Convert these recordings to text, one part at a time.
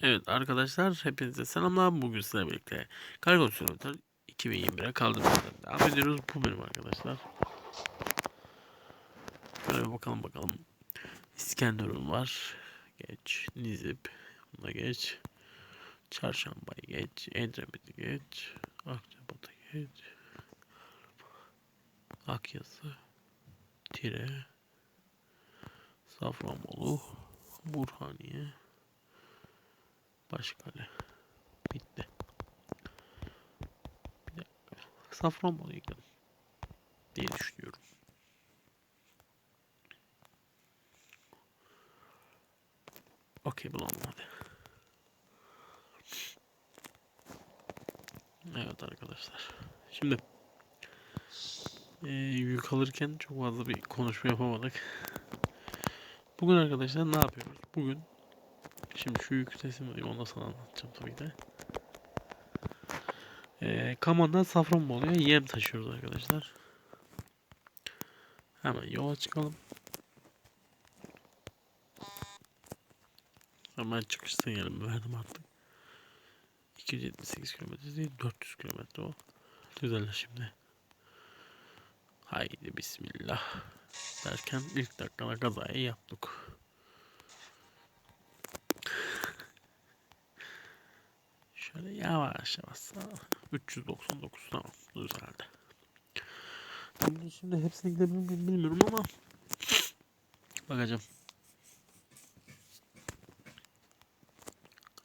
Evet arkadaşlar hepinize selamlar. Bugün sizlerle birlikte Kargo Simulator 2021'e kaldığımızda devam ediyoruz. Bu benim arkadaşlar. Şöyle bakalım bakalım. İskenderun var. Geç. Nizip. Buna geç. Çarşamba'yı geç. Edremit'i geç. Akçabat'a geç. Akyazı. Tire. Safranbolu. Burhaniye. Başkale. Bitti. Bir dakika. Safranbolu'ya gidelim. Diye düşünüyorum. Okey bulalım hadi. Evet arkadaşlar. Şimdi eee yük alırken çok fazla bir konuşma yapamadık. Bugün arkadaşlar ne yapıyoruz? Bugün Şimdi şu yük teslim edeyim onu da sana anlatacağım tabii de. Ee, Kaman'dan Safranbolu'ya yem taşıyoruz arkadaşlar. Hemen yola çıkalım. Hemen çıkış sinyalimi verdim artık. 278 kilometre değil 400 kilometre o. Güzel şimdi. Haydi bismillah. Derken ilk dakikada kazayı yaptık. Şöyle yavaş yavaş sağa. 399 tamam güzeldi. Şimdi, şimdi hepsine gidebilir miyim bilmiyorum ama bakacağım.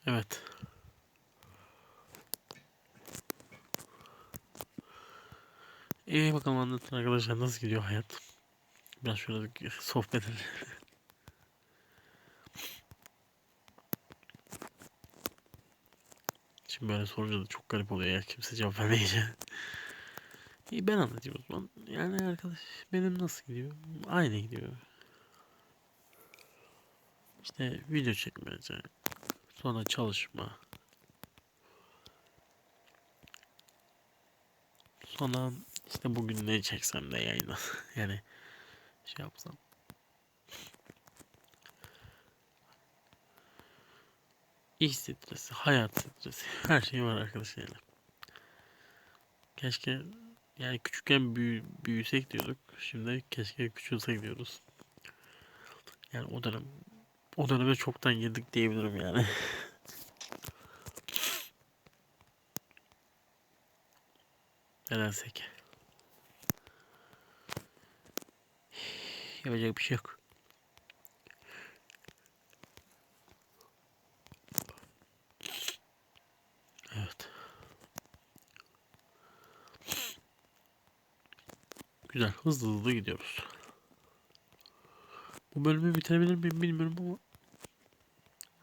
Evet. İyi bakalım anlatın arkadaşlar nasıl gidiyor hayat. Biraz şöyle sohbet edelim. Şimdi böyle sorunca da çok garip oluyor ya kimse cevap vermeyince. İyi ben anlatayım o zaman. Yani arkadaş benim nasıl gidiyor? Aynı gidiyor. İşte video çekmece. Sonra çalışma. Sonra işte bugün ne çeksem de yayına. yani şey yapsam. İş stresi, hayat stresi, her şey var arkadaşlar. Keşke yani küçükken büyü, büyüsek diyorduk. Şimdi keşke küçülsek diyoruz. Yani o dönem o döneme çoktan girdik diyebilirim yani. Nedensek. Yapacak bir şey yok. Güzel. Hızlı hızlı gidiyoruz. Bu bölümü bitirebilir miyim bilmiyorum ama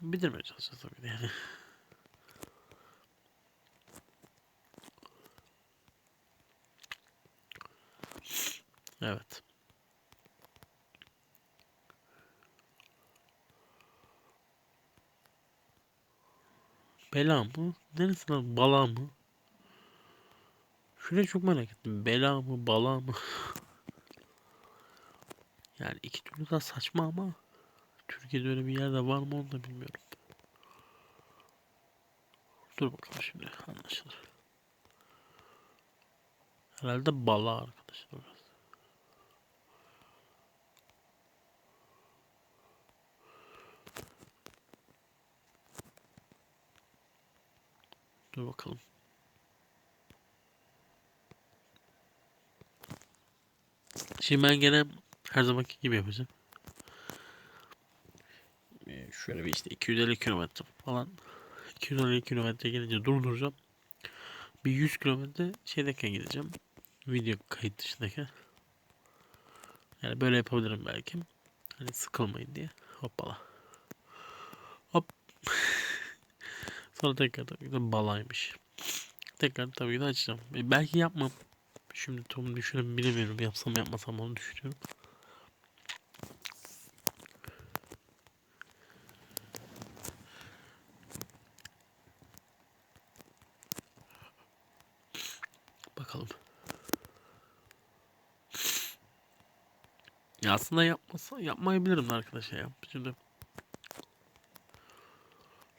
bitirmeye çalışacağız tabii yani. Evet. Bela mı? Neresi lan? Bala mı? Şurayı çok merak ettim. Bela mı? Bala mı? yani iki türlü de saçma ama Türkiye'de öyle bir yerde var mı onu da bilmiyorum. Dur bakalım şimdi anlaşılır. Herhalde bala arkadaşlar. Dur bakalım. Şimdi ben gene her zamanki gibi yapacağım. Ee, Şöyle bir işte 250 kilometre falan 250 kilometre gelince durduracağım. Bir 100 kilometre şeydeyken gideceğim. Video kayıt dışındaki. Yani böyle yapabilirim belki. Hani sıkılmayın diye. Hoppala. Hop. Sonra tekrar tabii ki de balaymış. Tekrar tabii ki de açacağım. E, belki yapmam. Şimdi tam düşünüp bilemiyorum. Yapsam yapmasam onu düşünüyorum. Bakalım. Ya aslında yapmasa yapmayabilirim arkadaşlar ya. Şimdi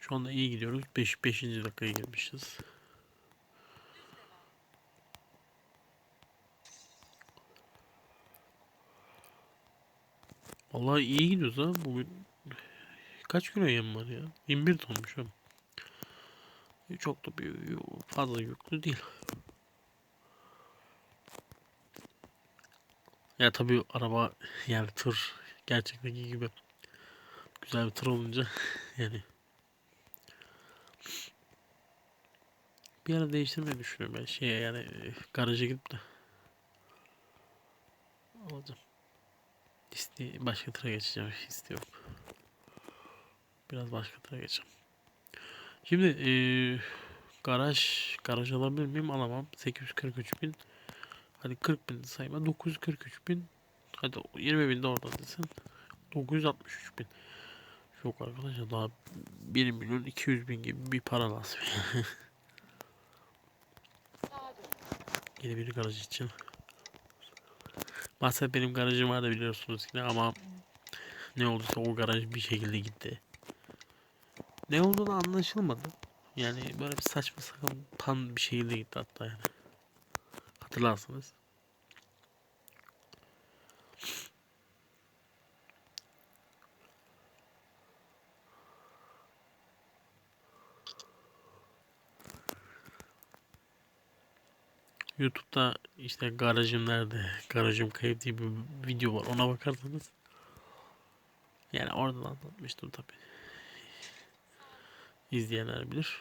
Şu anda iyi gidiyoruz. 5 5. dakikaya girmişiz. Vallahi iyi gidiyoruz ha. Bugün kaç kilo yem var ya? 21 tonmuş ha. Çok da bir fazla yüklü değil. Ya tabii araba yani tır gerçekteki gibi güzel bir tır olunca yani bir ara değiştirmeyi düşünüyorum ben şeye yani garaja gidip de alacağım. İste başka tıra geçeceğim istiyorum. Biraz başka tıra geçeceğim. Şimdi e, garaj garaj alabilir miyim? Alamam. 843 bin. Hadi 40 bin sayma. 943 bin. Hadi 20 bin de oradan desin. 963 bin. Yok arkadaşlar daha 1 milyon 200 bin gibi bir para lazım. Yeni bir garaj için. Maalesef benim garajım vardı biliyorsunuz yine ama ne olduysa o garaj bir şekilde gitti. Ne olduğunu anlaşılmadı. Yani böyle bir saçma sapan pan bir şekilde gitti hatta yani. Hatırlarsınız. YouTube'da işte garajım nerede, garajım kayıp diye bir video var. Ona bakarsanız yani oradan anlatmıştım tabi. İzleyenler bilir.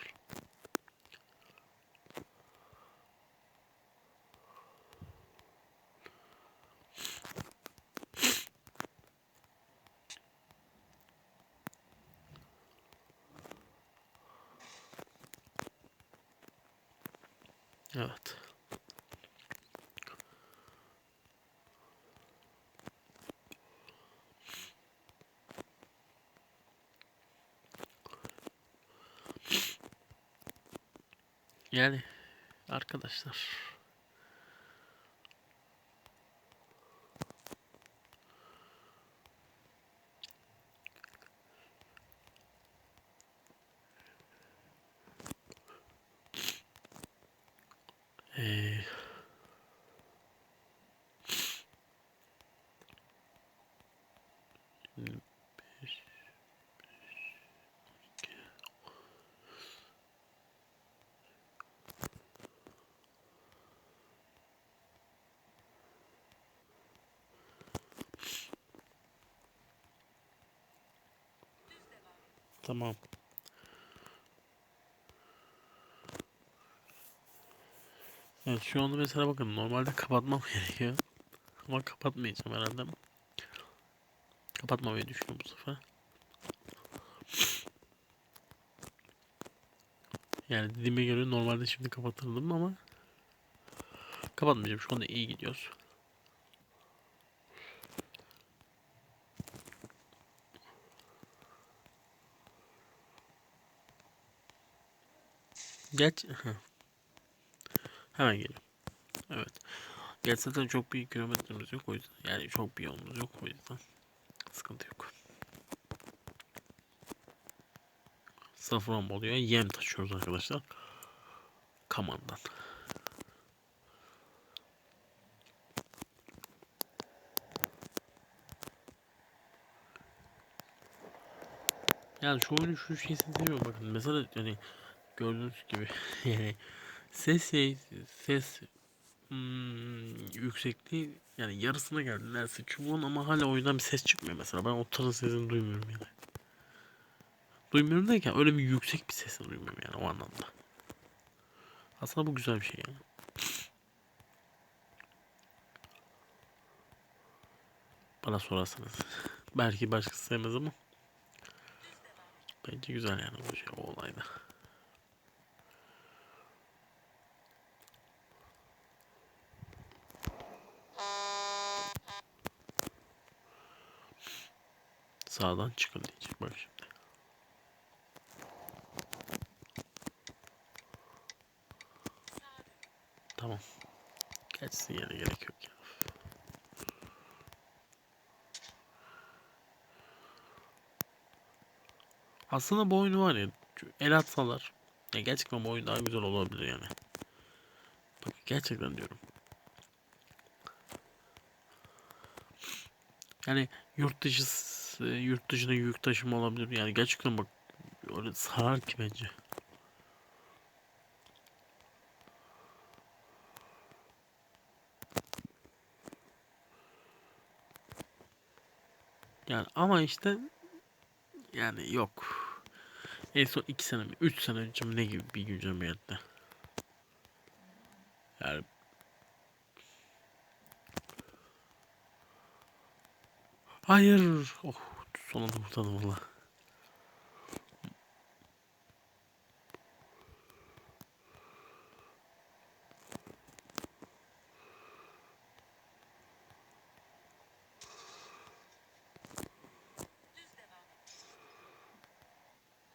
Evet. Yani arkadaşlar. Ee, Tamam. Evet şu anda mesela bakın normalde kapatmam gerekiyor. Ama kapatmayacağım herhalde. Kapatmamayı düşünüyorum bu sefer. Yani dediğime göre normalde şimdi kapatırdım ama kapatmayacağım. Şu anda iyi gidiyoruz. Geç. Hemen geliyorum. Evet. Geç zaten çok bir kilometremiz yok o yüzden. Yani çok bir yolumuz yok o yüzden. Sıkıntı yok. Safranbolu'ya yem taşıyoruz arkadaşlar. Kamandan. Yani şu oyunu şu şeysini seviyorum bakın. Mesela hani gördüğünüz gibi yani ses şey, ses hmm, yüksekliği yani yarısına geldi neredeyse çubuğun ama hala oyundan bir ses çıkmıyor mesela. Ben o sesini duymuyorum yani. Duymuyorum derken öyle bir yüksek bir sesini duymuyorum yani o anlamda. Aslında bu güzel bir şey yani. Bana sorarsanız. Belki başkası sevmez ama. Bence güzel yani bu şey o olayda. Sağdan çıkın diyecek bak şimdi. Tamam. Geçsin yani gerek yok ya. Aslında bu oyunu var ya el atsalar ya gerçekten bu oyun daha güzel olabilir yani. Bak gerçekten diyorum. Yani yurt dışı yurt dışına yük taşıma olabilir. Yani gerçekten bak öyle sarar ki bence. Yani ama işte yani yok. En son 2 sene mi 3 sene önce mi ne gibi bir güncelleme geldi. Yani Hayır. Oh, sonunda kurtardım valla.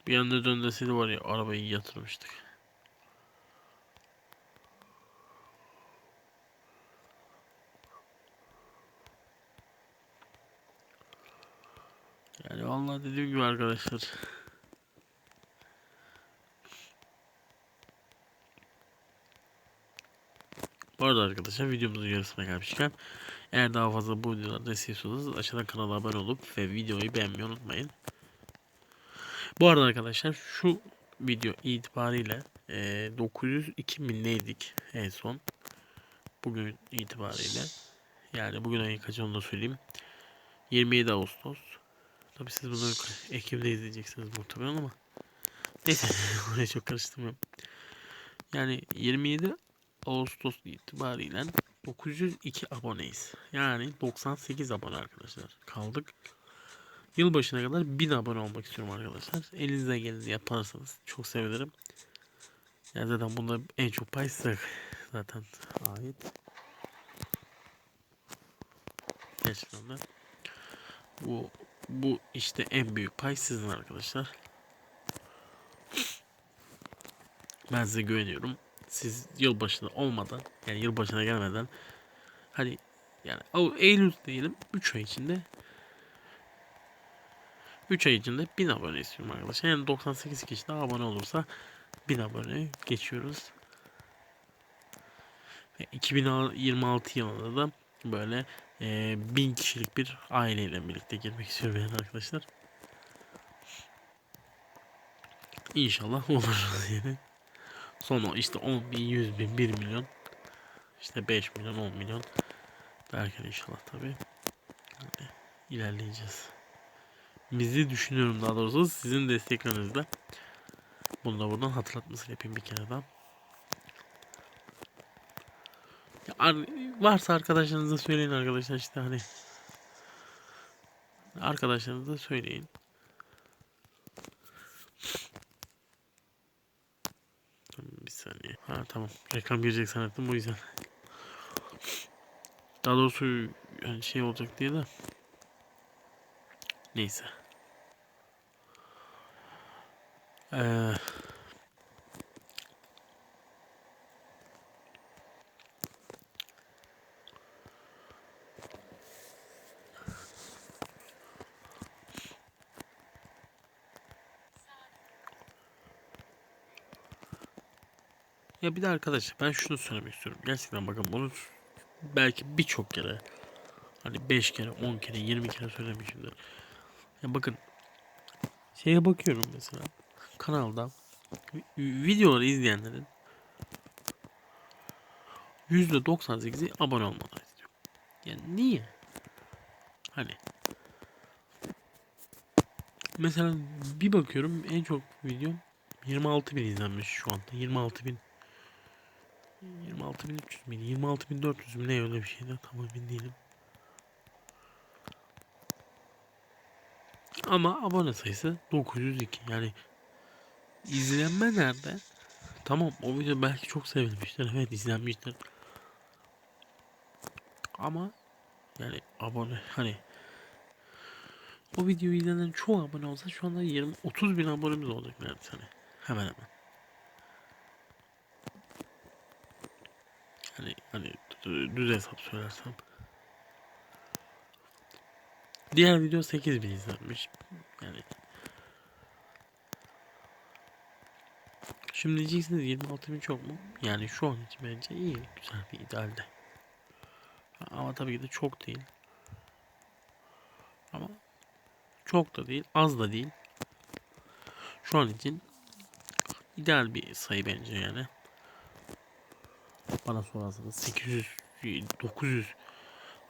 Bir anda döndeseydi var ya arabayı yatırmıştık. Yani vallahi dediğim gibi arkadaşlar. Bu arada arkadaşlar videomuzun yarısına gelmişken eğer daha fazla bu videolarda istiyorsanız aşağıdan kanala abone olup ve videoyu beğenmeyi unutmayın. Bu arada arkadaşlar şu video itibariyle e, 902 bin neydik en son. Bugün itibariyle. Yani bugün ayın kaçı onu da söyleyeyim. 27 Ağustos. Tabi siz bunu Ekim'de izleyeceksiniz muhtemelen ama. Neyse oraya çok karıştırmıyorum. Yani 27 Ağustos itibariyle 902 aboneyiz. Yani 98 abone arkadaşlar kaldık. Yılbaşına kadar 1000 abone olmak istiyorum arkadaşlar. Elinizden geleni yaparsanız çok sevinirim. Yani zaten bunda en çok pay size zaten ait. Gerçekten de. Bu bu işte en büyük pay sizin arkadaşlar. Ben size güveniyorum. Siz yılbaşında olmadan yani yılbaşına gelmeden hani yani Eylül diyelim 3 ay içinde 3 ay içinde 1000 abone istiyorum arkadaşlar. Yani 98 kişi daha abone olursa 1000 abone geçiyoruz. Ve 2026 yılında da böyle e, 1000 kişilik bir aileyle birlikte girmek istiyorum arkadaşlar. İnşallah olur yani. Sonra işte 10 bin, 100 bin, 1 milyon. işte 5 milyon, 10 milyon derken inşallah tabi yani ilerleyeceğiz. Bizi düşünüyorum daha doğrusu sizin desteklerinizle. Bunu da buradan hatırlatmasını yapayım bir kere daha. Ya, varsa arkadaşlarınıza söyleyin arkadaşlar işte hani. Arkadaşlarınıza söyleyin. Bir saniye. Ha tamam. Reklam girecek sanatım bu yüzden. Daha doğrusu yani şey olacak diye de. Neyse. Ee, Ya bir de arkadaşlar ben şunu söylemek istiyorum. Gerçekten bakın bunu belki birçok kere hani 5 kere, 10 kere, 20 kere söylemişimdir. Ya bakın şeye bakıyorum mesela kanalda videoları izleyenlerin %98'i abone olmadan izliyor. Yani niye? Hani mesela bir bakıyorum en çok videom 26 bin izlenmiş şu anda. 26 bin 26.300 miydi? 26.400 mü ne öyle bir şeydi tam emin değilim. Ama abone sayısı 902 yani izlenme nerede? Tamam o video belki çok sevilmiştir evet izlenmiştir. Ama yani abone hani o videoyu izlenen çoğu abone olsa şu anda 20-30 bin abonemiz olacak neredeyse hani hemen hemen. Hani hani düz hesap söylersem. Diğer video 8000 izlenmiş. Yani Şimdi diyeceksiniz 26 bin çok mu? Yani şu an için bence iyi. Güzel bir idealde. Ama tabii ki de çok değil. Ama çok da değil. Az da değil. Şu an için ideal bir sayı bence yani. Bana sorarsanız 800 900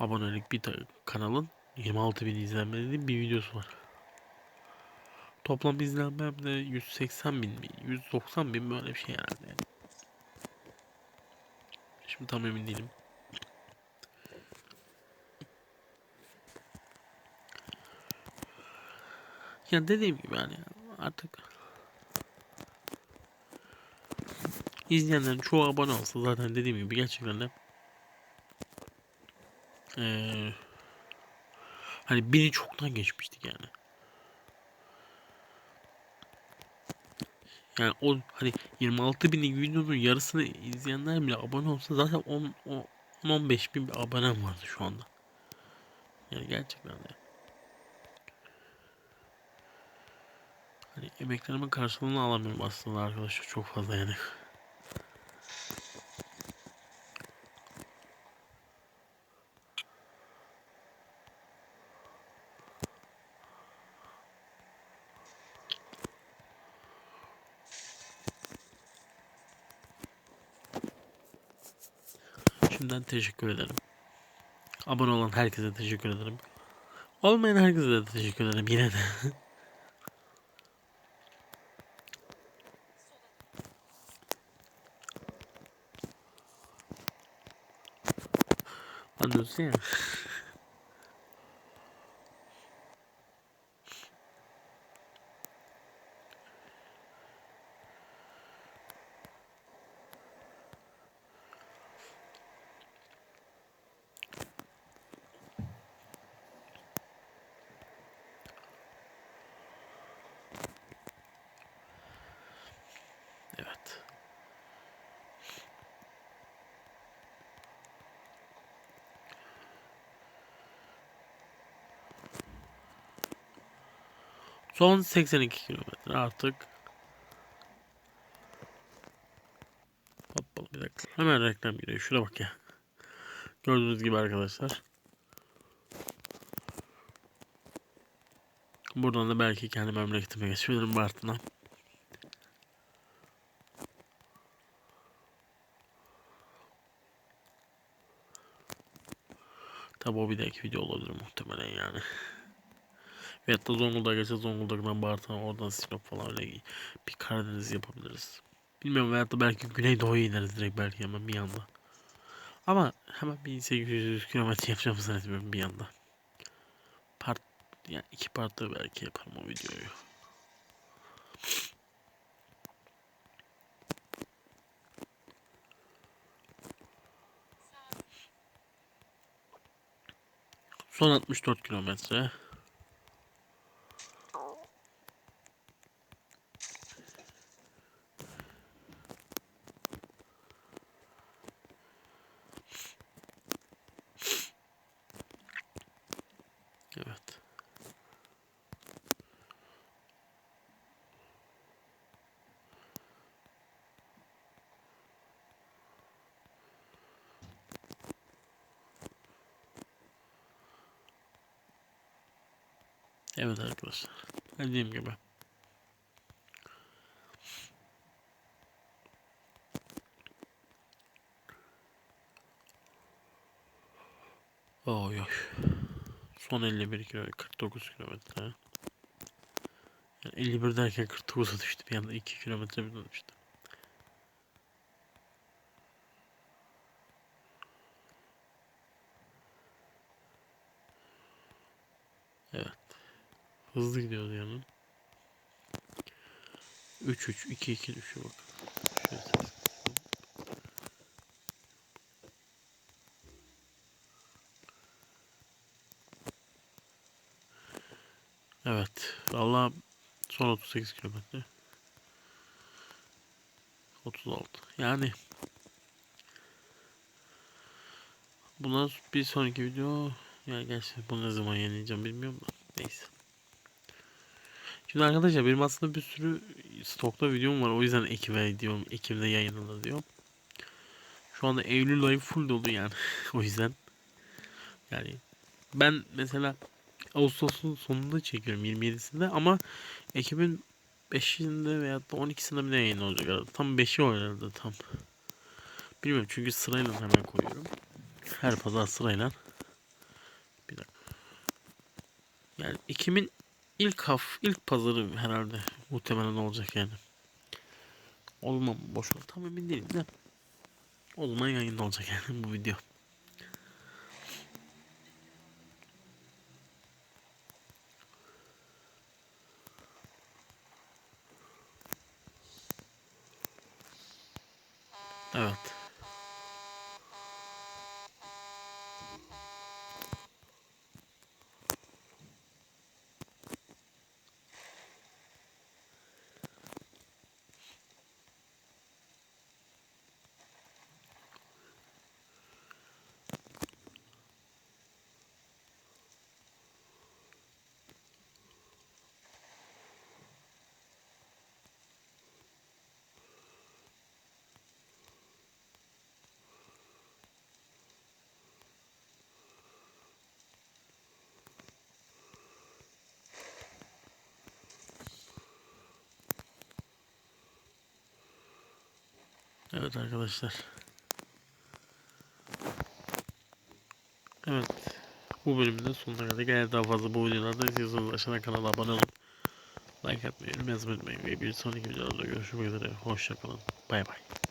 abonelik bir kanalın 26 bin izlenmeli bir videosu var. Toplam izlenmem de 180 bin mi? 190 bin böyle bir şey herhalde yani. Şimdi tam emin değilim. Ya dediğim gibi yani artık izleyenlerin çoğu abone olsa zaten dediğim gibi gerçekten de eee hani bini çoktan geçmiştik yani. Yani o hani 26 binlik videonun yarısını izleyenler bile abone olsa zaten 10 10 15 bin bir abonem vardı şu anda. Yani gerçekten de. Hani emeklerimin karşılığını alamıyorum aslında arkadaşlar çok fazla yani. Şimdiden teşekkür ederim. Abone olan herkese teşekkür ederim. Olmayan herkese de teşekkür ederim yine de. Anlıyorsun. Evet. Son 82 kilometre artık. Hoppa bir dakika. Hemen reklam giriyor. Şuna bak ya. Gördüğünüz gibi arkadaşlar. Buradan da belki kendi memleketime geçebilirim Bartın'a. Tabi o bir dahaki video olabilir muhtemelen yani. Veyahut da Zonguldak'a geçeceğiz. Zonguldak'tan Bartın'a oradan Sinop falan öyle bir Karadeniz yapabiliriz. Bilmiyorum veyahut da belki Güneydoğu'ya ineriz direkt belki hemen bir anda. Ama hemen 1800 kilometre yapacağım zannetmiyorum bir anda. Part yani iki partta belki yaparım o videoyu. Son 64 kilometre. Evet. Evet arkadaşlar. Dediğim gibi. Oy oy. Son 51 kilo, 49 kilometre. Yani 51 derken 49'a düştü bir anda 2 kilometre bir düştü. Hızlı gidiyoruz yani. 3 3 2 2 düşüyor bak. Şöyle Evet. Valla son 38 kilometre. 36. Yani Bundan bir sonraki video yani gerçi bunu ne zaman yenileceğim bilmiyorum da neyse. Şimdi arkadaşlar benim aslında bir sürü stokta videom var. O yüzden Ekim'e diyorum. Ekim'de yayınlanır diyorum. Şu anda Eylül ayı full dolu yani. o yüzden. Yani ben mesela Ağustos'un sonunda çekiyorum 27'sinde ama Ekim'in 5'inde veya da 12'sinde bir de yayın olacak herhalde. Tam 5'i o herhalde tam. Bilmiyorum çünkü sırayla hemen koyuyorum. Her pazar sırayla. Bir dakika. Yani Ekim'in ilk haf ilk pazarı herhalde muhtemelen olacak yani. Olmam boş ver. Tam emin değilim de. O zaman yayında olacak yani bu video. Evet. Evet arkadaşlar. Evet. Bu bölümde sonuna kadar eğer daha fazla bu videolarda istiyorsanız aşağıdan kanala abone olun. Like atmayı, yorum unutmayın. Ve bir sonraki videolarda görüşmek üzere. Hoşçakalın. Bay bay.